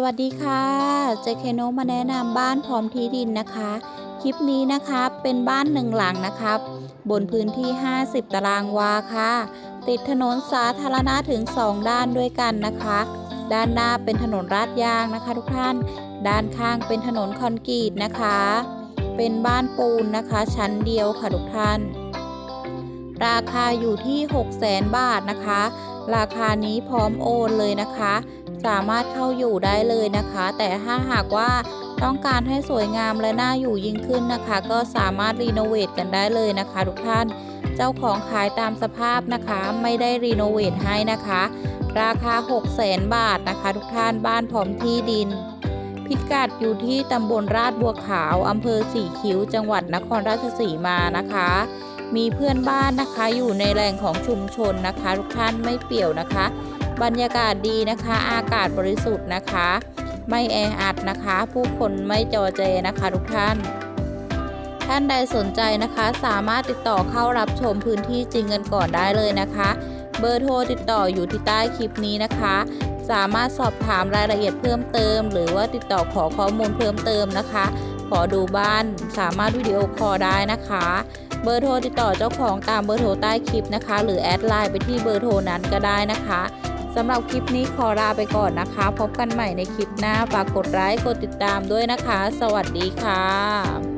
สวัสดีค่ะ เจเคโนมาแนะนำบ้านพร้อมที่ดินนะคะ คลิปนี้นะคะเป็นบ้านหนึ่งหลังนะครับ บนพื้นที่ 50 ตารางวาค่ะ ติดถนนสาธารณะถึง 2 ด้านด้วยกันนะคะ ด้านหน้าเป็นถนนราดยางนะคะทุกท่าน ด้านข้างเป็นถนนคอนกรีตนะคะ เป็นบ้านปูนนะคะ ชั้นเดียวค่ะทุกท่าน ราคาอยู่ที่6 0 0 0 0 0 บาทนะคะ ราคานี้พร้อมโอนเลยนะคะ สามารถเข้าอยู่ได้เลยนะคะ แต่ถ้าหากว่าต้องการให้สวยงามและน่าอยู่ยิ่งขึ้นนะคะ ก็สามารถรีโนเวทกันได้เลยนะคะทุกท่าน เจ้าของขายตามสภาพนะคะ ไม่ได้รีโนเวทให้นะคะ ราคา 6 0 0แสนบาทนะคะ ทุกท่านบ้านพร้อมที่ดินพิกัดอยู่ที่ตำบลราชบัวขาว อำเภอสีคิ้ว จังหวัดนครราชสีมานะคะ มีเพื่อนบ้านนะคะ อยู่ในแหล่งของชุมชนนะคะ ทุกท่านไม่เปี่ยวนะคะ บรรยากาศดีนะคะ อากาศบริสุทธิ์นะคะ ไม่แออัดนะคะ ผู้คนไม่จอเจนะคะ ทุกท่าน ท่านใดสนใจนะคะ สามารถติดต่อเข้ารับชมพื้นที่จริงกันก่อนได้เลยนะคะ เบอร์โทรติดต่ออยู่ที่ใต้คลิปนี้นะคะ สามารถสอบถามรายละเอียดเพิ่มเติม หรือว่าติดต่อขอข้อมูลเพิ่มเติมนะคะ ขอดูบ้านสามารถวิดีโอคอลได้นะคะ เบอร์โทรติดต่อเจ้าของตามเบอร์โทรใต้คลิปนะคะ หรือแอดไลน์ไปที่เบอร์โทรนั้นก็ได้นะคะสำหรับคลิปนี้ขอลาไปก่อนนะคะ พบกันใหม่ในคลิปหน้าฝากกดไลค์กดติดตามด้วยนะคะ สวัสดีค่ะ